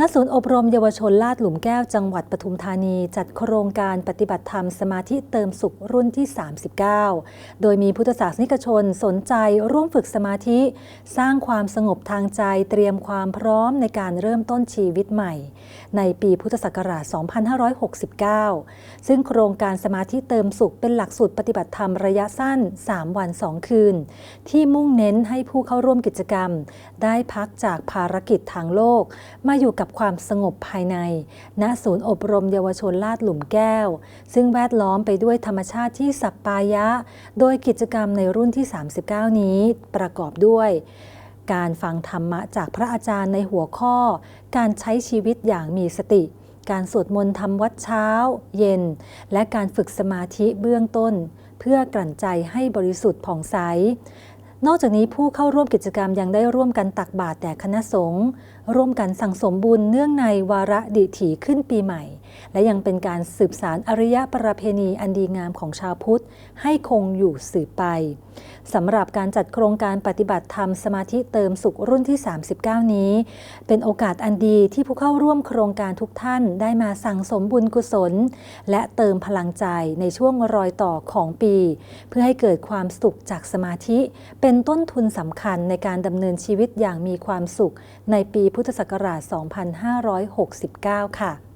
ณศูนย์อบรมเยาวชนลาดหลุมแก้วจังหวัดปทุมธานีจัดโครงการปฏิบัติธรรมสมาธิเติมสุขรุ่นที่ 39 โดยมีพุทธศาสนิกชนสนใจร่วมฝึกสมาธิ สร้างความสงบทางใจเตรียมความพร้อมในการเริ่มต้นชีวิตใหม่ ในปีพุทธศักราช 2569 ซึ่งโครงการสมาธิเติมสุขเป็นหลักสูตรปฏิบัติธรรมระยะสั้น 3 วัน 2 คืน ที่มุ่งเน้นให้ผู้เข้าร่วมกิจกรรม ได้พักจากภารกิจทางโลกมาอยู่กับความสงบภายใน ณ ศูนย์อบรมเยาวชนลาดหลุมแก้ว ซึ่งแวดล้อมไปด้วยธรรมชาติที่สัปปายะ โดยกิจกรรมในรุ่นที่ 39 นี้ประกอบด้วยการฟังธรรมะจากพระอาจารย์ในหัวข้อ การใช้ชีวิตอย่างมีสติ การสวดมนต์ทำวัดเช้า เย็น และการฝึกสมาธิเบื้องต้น เพื่อกลั่นใจให้บริสุทธิ์ผ่องใส นอกจากนี้ผู้เข้าร่วมกิจกรรมยังได้ร่วมกันตักบาตรแด่คณะสงฆ์ร่วมกันสั่งสมบุญเนื่องในวาระดิถีขึ้นปีใหม่ และยังเป็นการสืบสารอริยประเพณีอันดีงามของชาวพุทธ ให้คงอยู่สืบไปสำหรับการจัดโครงการปฏิบัติธรรมสมาธิเติมสุขรุ่นที่ 39 นี้ เป็นโอกาสอันดีที่ผู้เข้าร่วมโครงการทุกท่านได้มาสั่งสมบุญกุศล และเติมพลังใจในช่วงรอยต่อของปี เพื่อให้เกิดความสุขจากสมาธิ เป็นต้นทุนสำคัญในการดำเนินชีวิตอย่างมีความสุขในปีพุทธศักราช 2569 ค่ะ